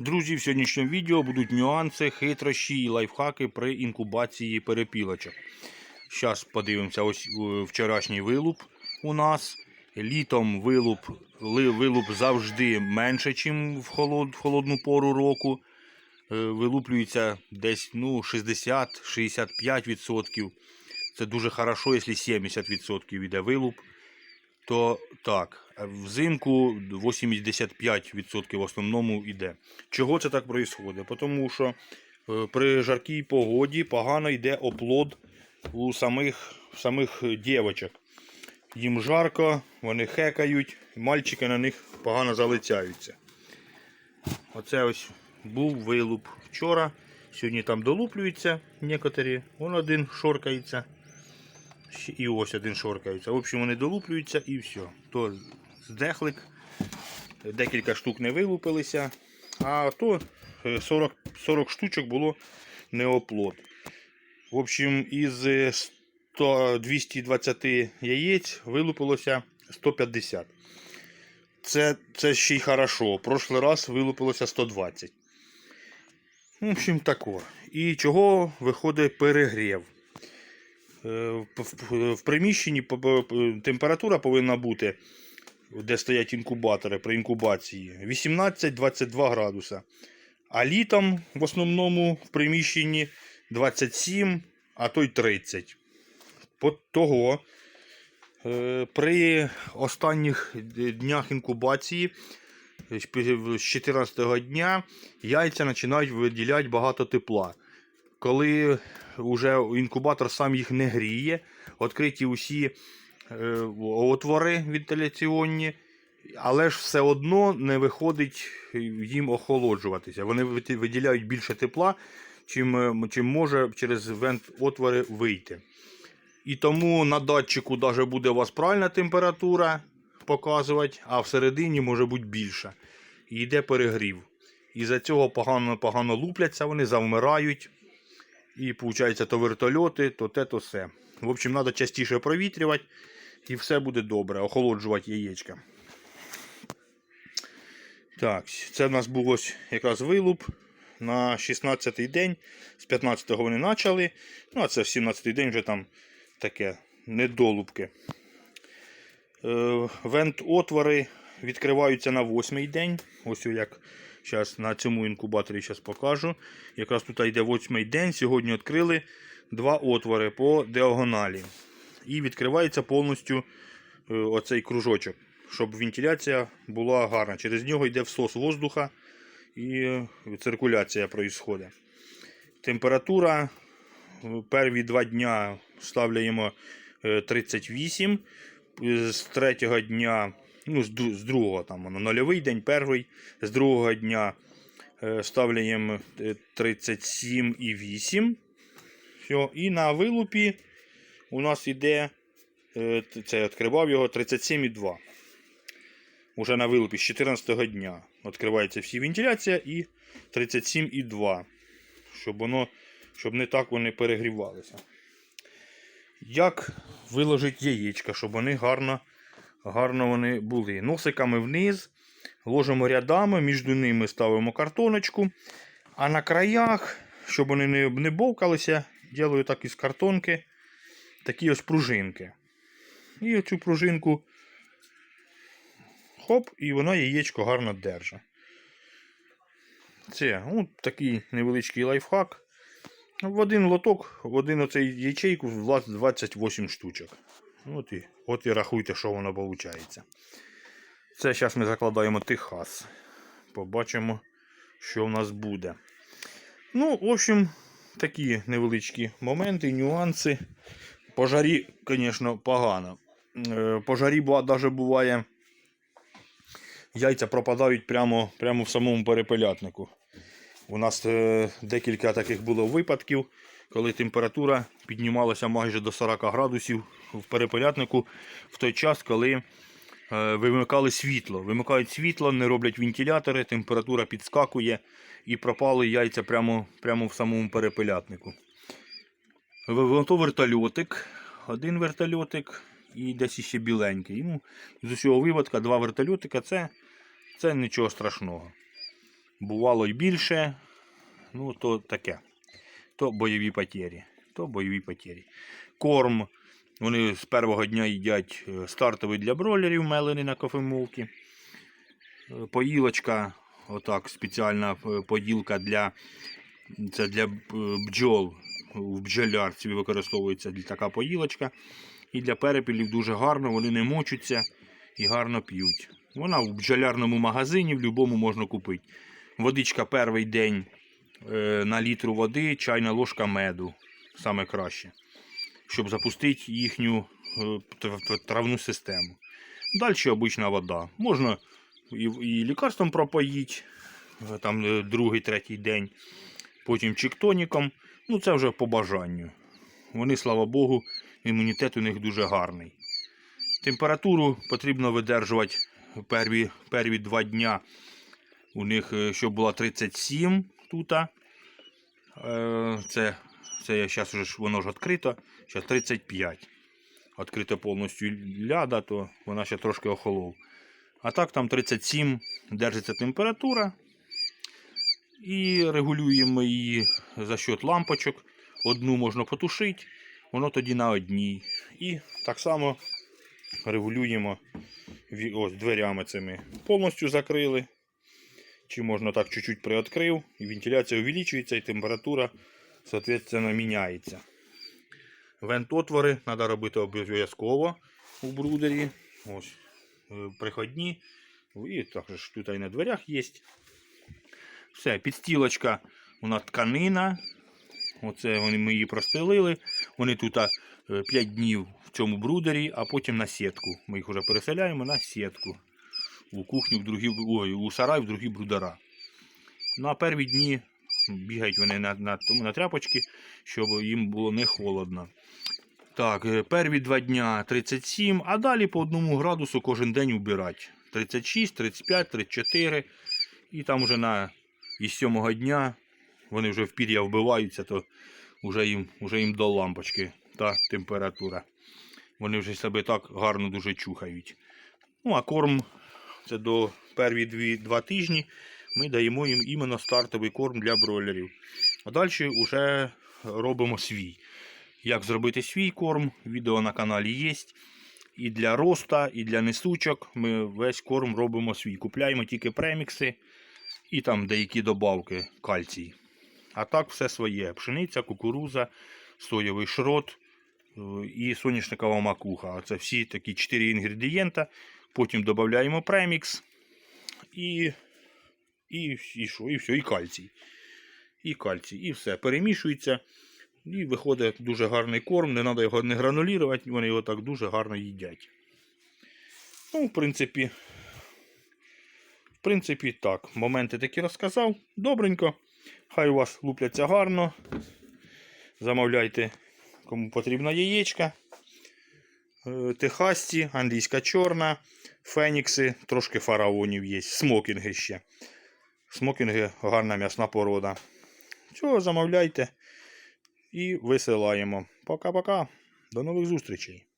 Друзі, в сьогоднішньому відео будуть нюанси, хитрощі і лайфхаки при інкубації перепілочок. Зараз подивимося, ось е, вчорашній вилуп у нас. Літом вилуп, вилуп завжди менше, ніж в, холод, в холодну пору року. Е, Вилуплюється десь ну, 60-65%. Це дуже хорошо, якщо 70% йде вилуп то так, взимку 85% в основному йде. Чого це так відбувається? Тому що е, при жаркій погоді погано йде оплод у самих, самих дівчаток. Їм жарко, вони хекають, мальчики на них погано залицяються. Оце ось був вилуп вчора. Сьогодні там долуплюються некоторі. Вон один шоркається. І ось один шоркається. В общем, вони долуплюються і все. То здехлик, декілька штук не вилупилися, а то е, 40, 40 штучок було неоплод. В общем, із е, 100, 220 яєць вилупилося 150. Це, це ще й хорошо. Прошлий раз вилупилося 120. В общем, тако. І чого виходить перегрів? Е, в, приміщенні температура повинна бути, де стоять інкубатори при інкубації, 18-22 градуса. А літом в основному в приміщенні 27, а то й 30. По того е, при останніх днях інкубації з 14 дня яйця починають виділяти багато тепла. Коли вже інкубатор сам їх не гріє, відкриті усі е, отвори вентиляційні, але ж все одно не виходить їм охолоджуватися. Вони виділяють більше тепла, чим, е, чим може через вент отвори вийти. І тому на датчику даже буде у вас правильна температура показувати, а всередині може бути більша. І йде перегрів. І за цього погано, погано лупляться, вони завмирають. І виходить, то вертольоти, то те, то все. В общем, треба частіше провітрювати, і все буде добре, охолоджувати яєчка. Так, це в нас був ось якраз вилуп на 16-й день. З 15-го вони почали. Ну, а це в 17-й день вже там таке недолупки. Е, Вент-отвори відкриваються на 8-й день. Ось як зараз на цьому інкубаторі зараз покажу. Якраз тут йде 8-й день. Сьогодні відкрили два отвори по діагоналі. І відкривається повністю е, оцей кружочок, щоб вентиляція була гарна. Через нього йде всос воздуха і е, циркуляція проїсходить. Температура е, перві два дня ставляємо е, 38. Е, З третього дня, ну, з другого там воно нульовий день, перший, з другого дня ставляємо е, 37,8. Все. І на вилупі у нас іде, е, це я відкривав його 37,2. Уже на вилупі з 14-го дня відкривається всі вентиляція і 37,2. Щоб воно, щоб не так вони перегрівалися. Як виложити яєчка, щоб вони гарно, гарно вони були. Носиками вниз, ложимо рядами, між ними ставимо картоночку. А на краях, щоб вони не, не бовкалися, ділаю так із картонки такі ось пружинки. І оцю пружинку хоп, і вона яєчко гарно держить. Це ну, такий невеличкий лайфхак. В один лоток, в один оцей ячейку влазить 28 штучок. От і, от і рахуйте, що воно виходить. Це зараз ми закладаємо Техас. Побачимо, що в нас буде. Ну, в общем, такі невеличкі моменти, нюанси. По жарі, звісно, погано. Е, По жарі навіть буває, яйця пропадають прямо, прямо в самому перепелятнику. У нас е, декілька таких було випадків, коли температура піднімалася майже до 40 градусів в перепелятнику в той час, коли е, вимикали світло. Вимикають світло, не роблять вентилятори, температура підскакує і пропали яйця прямо, прямо в самому перепелятнику. В- вертольотик, один вертольотик і десь ще біленький. Ну, з усього випадка два вертольотика це, це нічого страшного. Бувало й більше. Ну, то таке. То бойові потері. То бойові потері. Корм. Вони з першого дня їдять е, стартовий для бройлерів, мелений на кофемолки. Е, Поїлочка, отак, спеціальна е, поїлка для, це для бджол. В бджолярці використовується така поїлочка. І для перепілів дуже гарно, вони не мочуться і гарно п'ють. Вона в бджолярному магазині в будь-якому можна купити. Водичка перший день на літру води, чайна ложка меду. Саме краще. Щоб запустити їхню е, тр- тр- травну систему. Далі обична вода. Можна і, лікарством пропоїти, е, там е, другий, третій день, потім чіктоніком. Ну, це вже по бажанню. Вони, слава Богу, імунітет у них дуже гарний. Температуру потрібно видержувати перві, перві два дня. У них е, щоб була 37 тут. Е, Це, це зараз вже воно ж відкрито. Зараз 35. Відкрито повністю ляда, то вона ще трошки охолов. А так там 37 держиться температура. І регулюємо її за счет лампочок. Одну можна потушити, воно тоді на одній. І так само регулюємо ось дверями цими. Повністю закрили. Чи можна так чуть-чуть приоткрив, і вентиляція увеличується, і температура, соответственно, міняється. Вент-отвори треба робити обов'язково у брудері. Ось е, приходні. І також тут і на дверях є. Все, підстілочка, вона тканина. Оце вони ми її простелили. Вони тут 5 днів в цьому брудері, а потім на сітку. Ми їх вже переселяємо на сітку. У кухню, в другі, ой, у сарай, в другі брудера. На перві дні бігають вони на, на, на тряпочки, щоб їм було не холодно. Так, е, перві два дня 37, а далі по одному градусу кожен день убирати. 36, 35, 34. І там вже на із сьомого дня вони вже в пір'я вбиваються, то вже їм, вже їм до лампочки та температура. Вони вже себе так гарно дуже чухають. Ну, а корм це до перві дві, два тижні ми даємо їм іменно стартовий корм для бройлерів. А далі вже робимо свій. Як зробити свій корм, відео на каналі є. І для роста, і для несучок ми весь корм робимо свій. Купляємо тільки премікси і там деякі добавки кальцій. А так все своє: пшениця, кукуруза, соєвий шрот е, і соняшникова макуха. Це всі такі 4 інгредієнта. Потім додаємо премікс і, і, і, що, і все, і кальцій. І кальцій. І все. Перемішується. І виходить дуже гарний корм. Не треба його не гранулювати, вони його так дуже гарно їдять. Ну, в принципі, в принципі, так. Моменти такі розказав. Добренько. Хай у вас лупляться гарно. Замовляйте, кому потрібна яєчка. Е, Техасці, англійська чорна, фенікси, трошки фараонів є, смокінги ще. Смокінги гарна м'ясна порода. Цього замовляйте і висилаємо. Пока-пока. До нових зустрічей.